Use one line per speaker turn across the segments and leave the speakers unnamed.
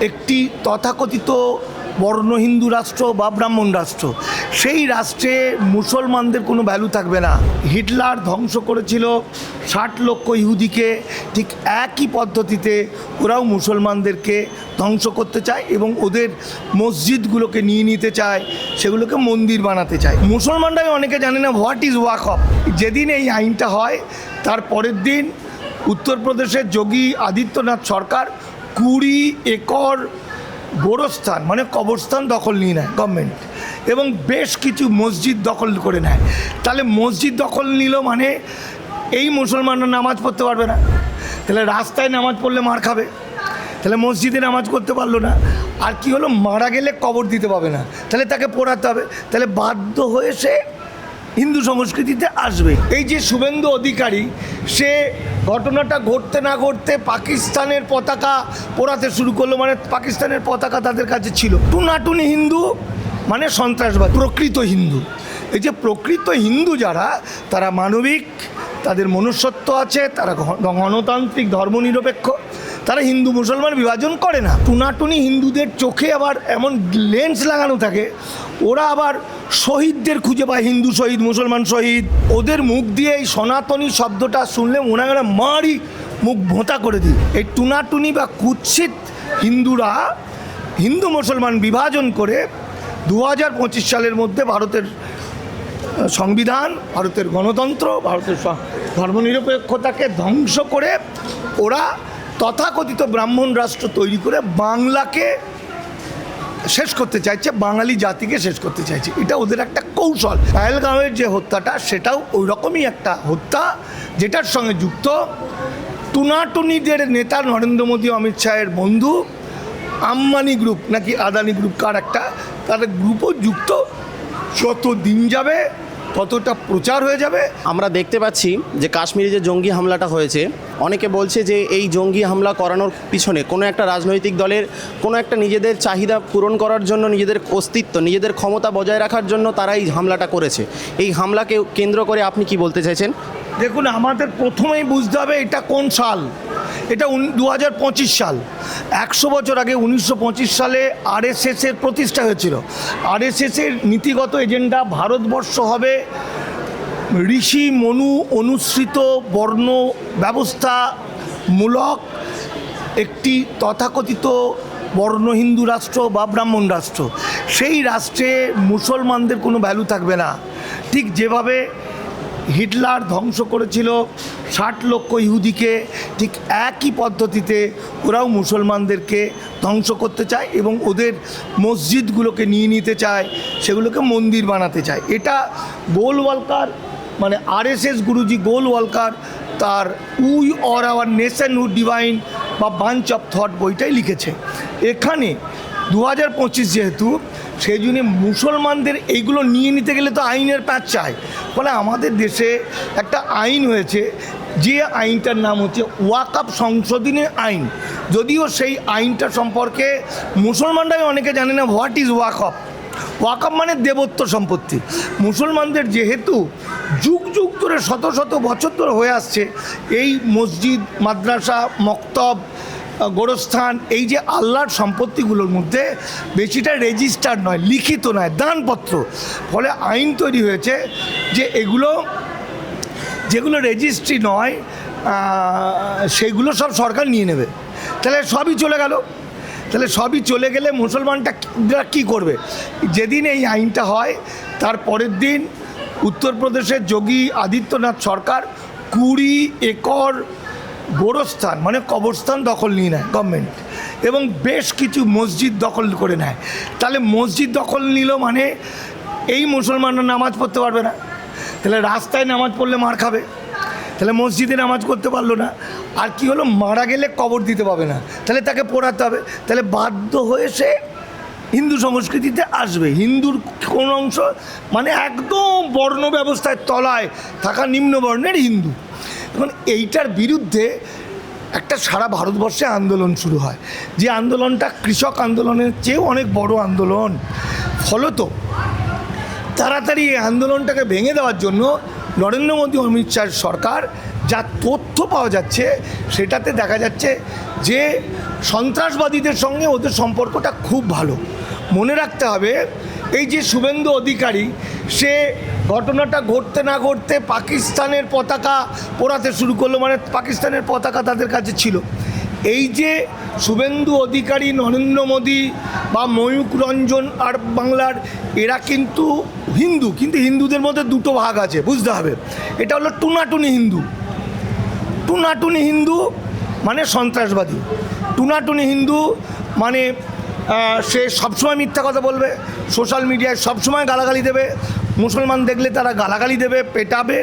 একটি তথাকথিত বর্ণ হিন্দু রাষ্ট্র বা ব্রাহ্মণ রাষ্ট্র। সেই রাষ্ট্রে মুসলমানদের কোনো ভ্যালু থাকবে না। হিটলার ধ্বংস করেছিল ষাট লক্ষ ইহুদিকে। ঠিক একই পদ্ধতিতে ওরাও মুসলমানদেরকে ধ্বংস করতে চায় এবং ওদের মসজিদগুলোকে নিয়ে নিতে চায়, সেগুলোকে মন্দির বানাতে চায়। মুসলমানরাই অনেকে জানে না হোয়াট ইজ ওয়াক অফ যেদিন এই আইনটা হয়, তার পরের দিন উত্তরপ্রদেশের যোগী আদিত্যনাথ সরকার কুড়ি একর গোরস্থান মানে কবরস্থান দখল নিয়ে নেয় গভর্নমেন্ট এবং বেশ কিছু মসজিদ দখল করে নেয়। তাহলে মসজিদ দখল নিল মানে এই মুসলমানরা নামাজ পড়তে পারবে না। তাহলে রাস্তায় নামাজ পড়লে মার খাবে। তাহলে মসজিদে নামাজ করতে পারল না। আর কি হলো, মারা গেলে কবর দিতে পাবে না। তাহলে তাকে পড়াতে হবে। তাহলে বাধ্য হয়ে সে হিন্দু সংস্কৃতিতে আসবে। এই যে শুভেন্দু অধিকারী, সে ঘটনাটা ঘটতে না ঘটতে পাকিস্তানের পতাকা পোড়াতে শুরু করল মানে পাকিস্তানের পতাকা তাদের কাছে ছিল। টুনাটুনি হিন্দু মানে সন্ত্রাসবাদ, প্রকৃত হিন্দু। এই যে প্রকৃত হিন্দু যারা, তারা মানবিক, তাদের মনুষ্যত্ব আছে, তারা গণতান্ত্রিক ধর্মনিরপেক্ষ। তারা হিন্দু মুসলমান বিভাজন করে না। টুনাটুনি হিন্দুদের চোখে আবার এমন লেন্স লাগানো থাকে, ওরা আবার শহীদদের খুঁজে পায়, হিন্দু শহীদ, মুসলমান শহীদ। ওদের মুখ দিয়ে এই সনাতনী শব্দটা শুনলে ওনারা মারি মুখ ভোঁতা করে দিই এই টুনাটুনি বা কুৎসিত হিন্দুরা হিন্দু মুসলমান বিভাজন করে দু হাজার পঁচিশ সালের মধ্যে ভারতের সংবিধান, ভারতের গণতন্ত্র, ভারতের ধর্মনিরপেক্ষতাকে ধ্বংস করে ওরা তথাকথিত ব্রাহ্মণ রাষ্ট্র তৈরি করে বাংলাকে শেষ করতে চাইছে, বাঙালি জাতিকে শেষ করতে চাইছে। এটা ওদের একটা কৌশল। পায়েলগাঁওয়ের যে হত্যাটা, সেটাও ওই রকমই একটা হত্যা, যেটার সঙ্গে যুক্ত টুনাটুনিদের নেতা নরেন্দ্র মোদী অমিত শাহের বন্ধু আম্বানি গ্রুপ, নাকি আদানি গ্রুপ, কার একটা, তাদের গ্রুপও যুক্ত। যত দিন যাবে ততটা প্রচার হয়ে যাবে?
আমরা দেখতে পাচ্ছি যে কাশ্মীরে যে জঙ্গি হামলাটা হয়েছে অনেকে বলছে যে এই জঙ্গি হামলা করানোর পিছনে কোনো একটা রাজনৈতিক দলের কোনো একটা নিজেদের চাহিদা পূরণ করার জন্য নিজেদের অস্তিত্ব নিজেদের ক্ষমতা বজায় রাখার জন্য তারা এই হামলাটা করেছে। এই হামলাকে কেন্দ্র করে আপনি কি বলতে চাইছেন?
দেখুন আমাদের প্রথমেই বুঝতে হবে এটা কোন সাল। এটা দু হাজার পঁচিশ সাল। একশো বছর আগে উনিশশো পঁচিশ সালে আরএসএসের প্রতিষ্ঠা হয়েছিল। আরএসএসের নীতিগত এজেন্ডা ভারতবর্ষ হবে ঋষি মনু অনুসৃত বর্ণ ব্যবস্থা মূলক একটি তথাকথিত বর্ণ হিন্দু রাষ্ট্র বা ব্রাহ্মণ রাষ্ট্র। সেই রাষ্ট্রে মুসলমানদের কোনো ভ্যালু থাকবে না। ঠিক যেভাবে হিটলার ধ্বংস করেছিল ষাট লক্ষ ইহুদিকে ঠিক একই পদ্ধতিতে ওরাও মুসলমানদেরকে ধ্বংস করতে চায় এবং ওদের মসজিদগুলোকে নিয়ে নিতে চায়, সেগুলোকে মন্দির বানাতে চায়। এটা গোলওয়ালকার মানে আরএসএস গুরুজি গোলওয়ালকার তার we or our nationhood defined বা বাঞ্চ অফ থট বইটাই লিখেছে। এখানে দু হাজার পঁচিশ যেহেতু সেই জন্য মুসলমানদের এইগুলো নিয়ে নিতে গেলে তো আইনের প্যাচ চায়। ফলে আমাদের দেশে একটা আইন হয়েছে যে আইনটার নাম হচ্ছে ওয়াকআপ সংশোধনী আইন। যদিও সেই আইনটা সম্পর্কে মুসলমানরাই অনেকে জানে না হোয়াট ইজ ওয়াকআপ ওয়াকআপ মানে দেবত্ব সম্পত্তি। মুসলমানদের যেহেতু যুগ যুগ ধরে শত শত বছর ধরে হয়ে আসছে, এই মসজিদ, মাদ্রাসা, মক্তব গোরস্থান, এই যে আল্লাহর সম্পত্তিগুলোর মধ্যে বেশিটা রেজিস্টার নয়, লিখিত নয়, দানপত্র। ফলে আইন তৈরি হয়েছে যে এগুলো যেগুলো রেজিস্ট্রি নয় সেগুলো সব সরকার নিয়ে নেবে। তাহলে সবই চলে গেল। তাহলে সবই চলে গেলে মুসলমানটা কি- করবে? যেদিন এই আইনটা হয়, তার পরের দিন উত্তরপ্রদেশের যোগী আদিত্যনাথ সরকার কুড়ি একর গোরস্থান মানে কবরস্থান দখল নিয়ে নেয় গভর্নমেন্ট এবং বেশ কিছু মসজিদ দখল করে নেয়। তাহলে মসজিদ দখল নিল মানে এই মুসলমানরা নামাজ পড়তে পারবে না। তাহলে রাস্তায় নামাজ পড়লে মার খাবে। তাহলে মসজিদে নামাজ করতে পারল না। আর কি হলো? মারা গেলে কবর দিতে পাবে না। তাহলে তাকে পড়াতে হবে। তাহলে বাধ্য হয়ে সে হিন্দু সংস্কৃতিতে আসবে। হিন্দুর কোন অংশ মানে একদম বর্ণ ব্যবস্থায় তলায় থাকা নিম্নবর্ণের হিন্দু। এখন এইটার বিরুদ্ধে একটা সারা ভারতবর্ষে আন্দোলন শুরু হয়। যে আন্দোলনটা কৃষক আন্দোলনের চেয়েও অনেক বড় আন্দোলন। ফলত তাড়াতাড়ি এই আন্দোলনটাকে ভেঙে দেওয়ার জন্য নরেন্দ্র মোদী অমিত শাহের সরকার যা তথ্য পাওয়া যাচ্ছে, সেটাতে দেখা যাচ্ছে যে সন্ত্রাসবাদীদের সঙ্গে ওদের সম্পর্কটা খুব ভালো। মনে রাখতে হবে, এই যে শুভেন্দু অধিকারী, সে ঘটনাটা ঘটতে না ঘটতে পাকিস্তানের পতাকা পোড়াতে শুরু করল মানে পাকিস্তানের পতাকা তাদের কাছে ছিল। এই যে শুভেন্দু অধিকারী, নরেন্দ্র মোদী বা ময়ূক রঞ্জন আর বাংলার, এরা কিন্তু হিন্দু, কিন্তু হিন্দুদের মধ্যে দুটো ভাগ আছে, বুঝতে হবে। এটা হলো টুনাটুনি হিন্দু। টুনাটুনি হিন্দু মানে সন্ত্রাসবাদী। টুনাটুনি হিন্দু মানে সে সবসময় মিথ্যা কথা বলবে, সোশ্যাল মিডিয়ায় সবসময় গালাগালি দেবে, মুসলমান দেখলে তারা গালাগালি দেবে, পেটাবে।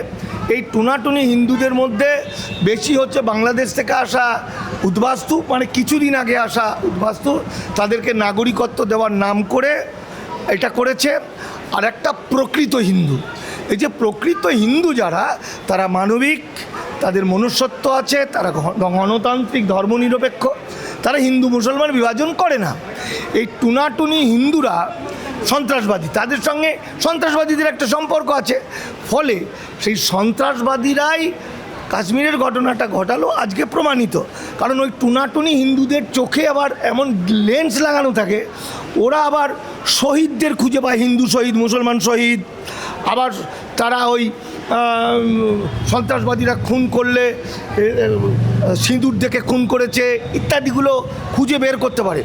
এই টুনাটুনি হিন্দুদের মধ্যে বেশি হচ্ছে বাংলাদেশ থেকে আসা উদ্বাস্তু মানে কিছুদিন আগে আসা উদ্বাস্তু, তাদেরকে নাগরিকত্ব দেওয়ার নাম করে এটা করেছে। আর একটা প্রকৃত হিন্দু। এই যে প্রকৃত হিন্দু যারা, তারা মানবিক, তাদের মনুষ্যত্ব আছে, তারা গণতান্ত্রিক, ধর্মনিরপেক্ষ, তারা হিন্দু মুসলমান বিভাজন করে না। এই টুনাটুনি হিন্দুরা সন্ত্রাসবাদী, তাদের সঙ্গে সন্ত্রাসবাদীদের একটা সম্পর্ক আছে। ফলে সেই সন্ত্রাসবাদীরাই কাশ্মীরের ঘটনাটা ঘটালো, আজকে প্রমাণিত। কারণ ওই টুনাটুনি হিন্দুদের চোখে আবার এমন লেন্স লাগানো থাকে, ওরা আবার শহীদদের খুঁজে পায়, হিন্দু শহীদ, মুসলমান শহীদ। আবার তারা ওই সন্ত্রাসবাদীরা খুন করলে সিঁদুর দেখে খুন করেছে, ইত্যাদিগুলো খুঁজে বের করতে পারে।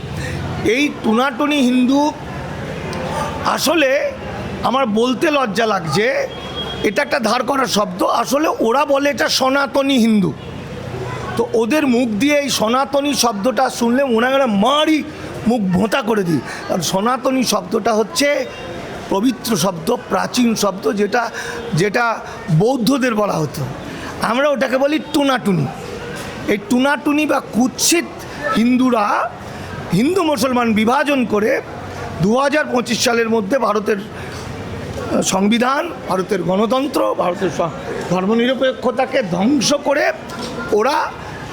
এই টুনাটুনি হিন্দু আসলে আমার বলতে লজ্জা লাগছে এটা একটা ধার করা শব্দ। আসলে ওরা বলে এটা সনাতনী হিন্দু। তো ওদের মুখ দিয়ে এই সনাতনী শব্দটা শুনলে হয় মারি মুখ ভোঁতা করে দিই। কারণ সনাতনী শব্দটা হচ্ছে পবিত্র শব্দ, প্রাচীন শব্দ যেটা যেটা বৌদ্ধদের বলা হতো। আমরা ওটাকে বলি টুনাটুনি। এই টুনাটুনি বা কুৎসিত হিন্দুরা, হিন্দু মুসলমান বিভাজন করে দু হাজার পঁচিশ সালের মধ্যে ভারতের সংবিধান, ভারতের গণতন্ত্র, ভারতের ধর্মনিরপেক্ষতাকে ধ্বংস করে ওরা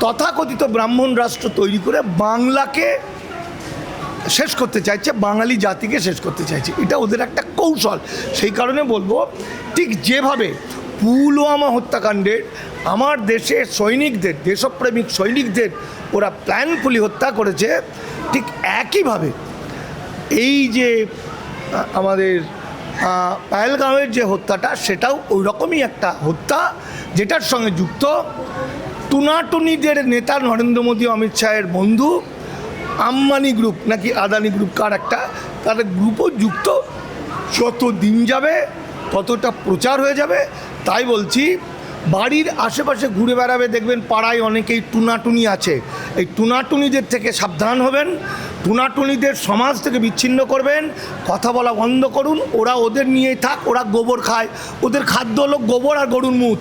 তথাকথিত ব্রাহ্মণ রাষ্ট্র তৈরি করে বাংলাকে শেষ করতে চাইছে, বাঙালি জাতিকে শেষ করতে চাইছে। এটা ওদের একটা কৌশল। সেই কারণে বলব, ঠিক যেভাবে পুলওয়ামা হত্যাকাণ্ডের আমার দেশে সৈনিকদের, দেশপ্রেমিক সৈনিকদের ওরা প্ল্যানফুলি হত্যা করেছে, ঠিক একইভাবে এই যে আমাদের পায়েলগাঁওয়ের যে হত্যাটা, সেটাও ওই রকমই একটা হত্যা, যেটার সঙ্গে যুক্ত টুনাটুনিদের নেতা নরেন্দ্র মোদী অমিত শাহের বন্ধু আম্বানি গ্রুপ, নাকি আদানি গ্রুপ, কার একটা তাদের গ্রুপও যুক্ত। যত দিন যাবে ততটা প্রচার হয়ে যাবে, তাই বলছি বাড়ির আশেপাশে ঘুরে বেড়াবে দেখবেন পাড়ায় অনেকেই টুনাটুনি আছে। এই টুনাটুনিদের থেকে সাবধান হবেন, টুনাটুনিদের সমাজ থেকে বিচ্ছিন্ন করবেন, কথা বলা বন্ধ করুন, ওরা ওদের নিয়েই থাক, ওরা গোবর খায়, ওদের খাদ্য হলো গোবর আর গরুর মুখ।